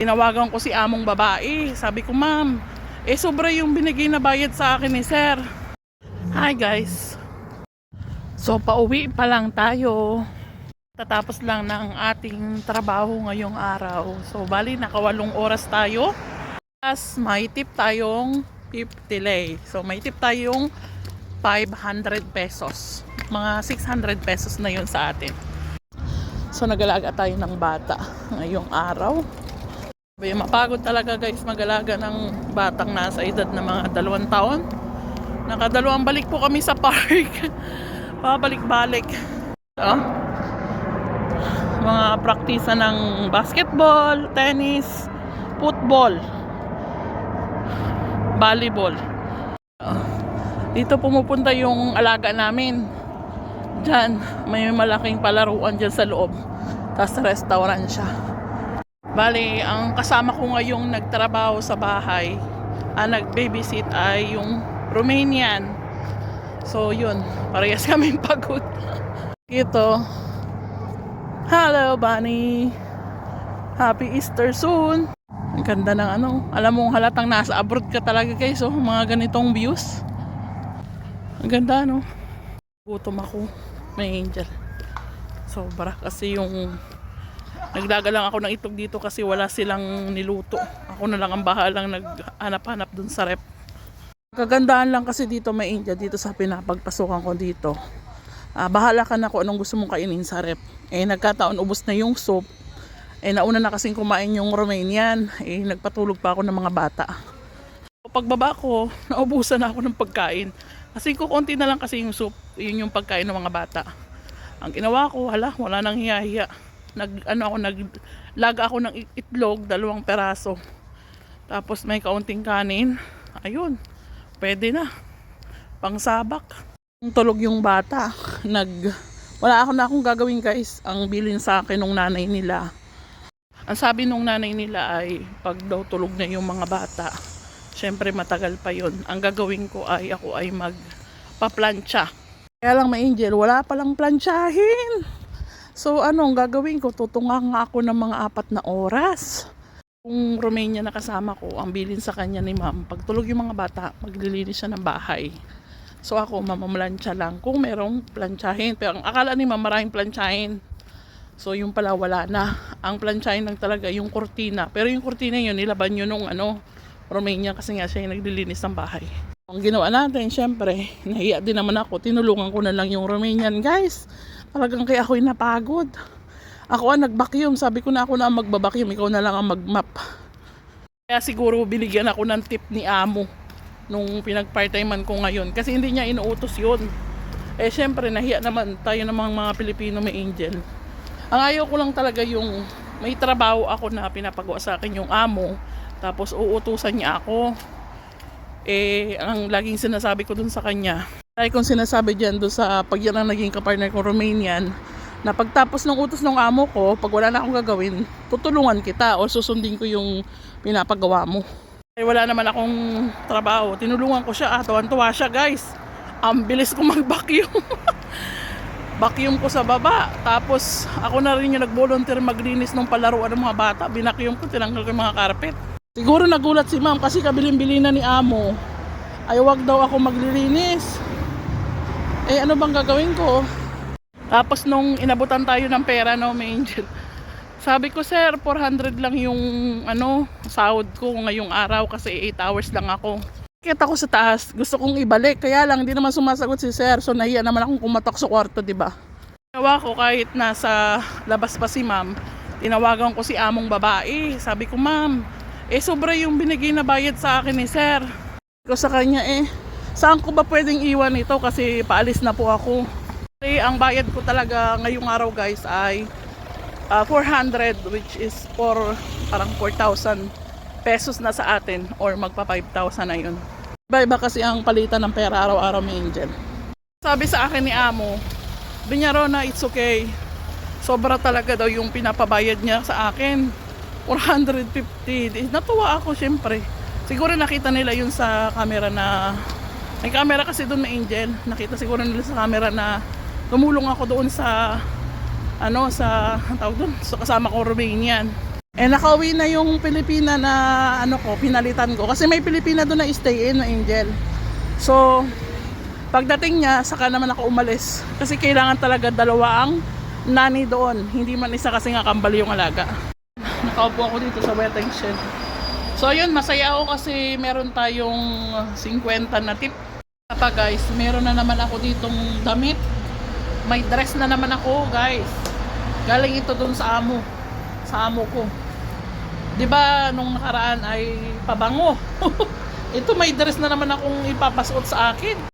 Tinawagan ko si among babae. Sabi ko, ma'am, eh sobra yung binigay na bayad sa akin ni sir. Hi guys. So pauwi pa lang tayo. Tatapos lang ng ating trabaho ngayong araw. So bali nakawalong oras tayo. Plus may tip tayong 50 lei. So may tip tayong 500 pesos. Mga 600 pesos na yun sa atin. So nagalaga tayo ng bata ngayong araw. Mapagod talaga guys magalaga ng batang nasa edad na mga dalawang taon. Nakadalawang balik po kami sa park. Pabalik-balik. Oh. Mga praktisa ng basketball, tennis, football, volleyball. Oh. Dito pumupunta yung alaga namin. Diyan, may malaking palaruan dyan sa loob. Tapos restaurant siya. Bali, ang kasama ko ngayong nagtrabaho sa bahay, ang nag-babysit ay yung Romanian. So, yun. Parehas kami pagod. Ito. Hello, Bunny. Happy Easter soon. Ang ganda ng ano. Alam mo, halatang nasa abroad ka talaga guys. Oh, mga ganitong views. Ang ganda, no? Gutom ako. May angel. Sobra. Kasi yung Nagdaga lang ako ng itlog dito kasi wala silang niluto. Ako na lang ang bahalang naghanap-hanap dun sa rep. Kagandahan lang kasi dito may India dito sa pinapagpasukan ko dito. Ah, bahala ka na kung anong gusto mong kainin sa rep. Eh nagkataon ubos na yung soup. Eh nauna na kasing kumain yung Romanian. Eh nagpatulog pa ako ng mga bata. Pagbaba ko, naubusan na ako ng pagkain. Kasi ko konti na lang kasi yung soup, yun yung pagkain ng mga bata. Ang ginawa ko, hala, wala nang hiya-hiya nag ano ako nag laga ako ng it- itlog dalawang peraso. Tapos may kaunting kanin. Ayun pwede na. Pangsabak tulog yung bata nag wala ako na akong gagawin guys. Ang bilin sa akin ng nanay nila. Ang sabi nung nanay nila ay pag daw tulog na yung mga bata syempre matagal pa yon ang gagawin ko ay ako ay mag paplansya kaya lang may angel wala palang plansyahin So anong gagawin ko? Tutunga nga ako ng mga apat na oras. Kung Romania na kasama ko, ang bilin sa kanya ni ma'am, pag tulog yung mga bata, maglilinis siya ng bahay. So ako, mamamlansya lang kung merong plansyahin. Pero ang akala ni ma'am, maraming plansyahin. So yung pala wala na. Ang plansyahin lang talaga yung kurtina. Pero yung kurtina yun, nilaban yun nung ano, Romania kasi nga siya yung naglilinis ng bahay. Ang ginawa natin, syempre, nahiya din naman ako. Tinulungan ko na lang yung Romanian guys. Talagang kaya ako'y napagod. Ako ang nag-vacuum. Sabi ko na ako na ang magbabacuum. Ikaw na lang ang mag-map. Kaya siguro binigyan ako ng tip ni Amo nung pinag-part-timean ko ngayon. Kasi hindi niya inuutos yun. Eh syempre nahiya naman tayo namang mga Pilipino may angel. Ang ayaw ko lang talaga yung may trabaho ako na pinapagawa sa akin yung amo. Tapos uutusan niya ako. Eh, ang laging sinasabi ko dun sa kanya, ay kung sinasabi dyan doon sa pag yan ang naging kapartner ko Romanian, na pagtapos ng utos ng amo ko, pag wala na akong gagawin, tutulungan kita o susundin ko yung pinapagawa mo. Ay wala naman akong trabaho, tinulungan ko siya, ah, tuwan-tuwa siya guys. Ang bilis ko mag-vacuum. Vacuum ko sa baba. Tapos ako na rin yung nag-volunteer maglinis ng palaruan ng mga bata. Binacuum ko, tinanggal ko yung mga carpet. Siguro nagulat si ma'am kasi kabilin-bilin na ni amo. Ay wag daw ako maglilinis. Eh ano bang gagawin ko? Tapos nung inabutan tayo ng pera no, may angel. Sabi ko, sir, 400 lang yung ano, sahod ko ngayong araw kasi 8 hours lang ako. Kita ko sa taas, gusto kong ibalik. Kaya lang, hindi naman sumasagot si sir. So nahiya naman akong kumatok sa kwarto, di ba? Ginawa ko kahit nasa labas pa si ma'am, tinawagan ko si among babae. Sabi ko, ma'am, eh sobra yung binigay na bayad sa akin ni sir. Ko sa kanya eh, saan ko ba pwedeng iwan ito kasi paalis na po ako. Kasi ang bayad ko talaga ngayong araw guys ay ah, 400 which is for parang 4,000 pesos na sa atin or magpa 5,000 na yun. Iba-iba kasi ang palitan ng pera araw-araw may angel. Sabi sa akin ni Amo, Binyarona, it's okay. Sobra talaga daw yung pinapabayad niya sa akin. 450. Eh, Natuwa ako syempre. Siguro nakita nila yun sa camera na may camera kasi doon may angel. Nakita siguro nila sa camera na tumulong ako doon sa ano sa tawag doon sa kasama ko Romanian. Eh, nakauwi na yung Pilipina na ano ko, pinalitan ko. Kasi may Pilipina doon na stay in, na Angel. So, pagdating niya, saka naman ako umalis. Kasi kailangan talaga dalawa ang nani doon. Hindi man isa kasi nga kambal yung alaga. Nakaupo ako dito sa waiting shed. So, ayun, masaya ako kasi meron tayong 50 na tip. Pa guys, meron na naman ako ditong damit. May dress na naman ako, guys. Galing ito doon sa amo. Sa amo ko. 'Di ba nung nakaraan ay pabango. ito may dress na naman akong ipapasuot sa akin.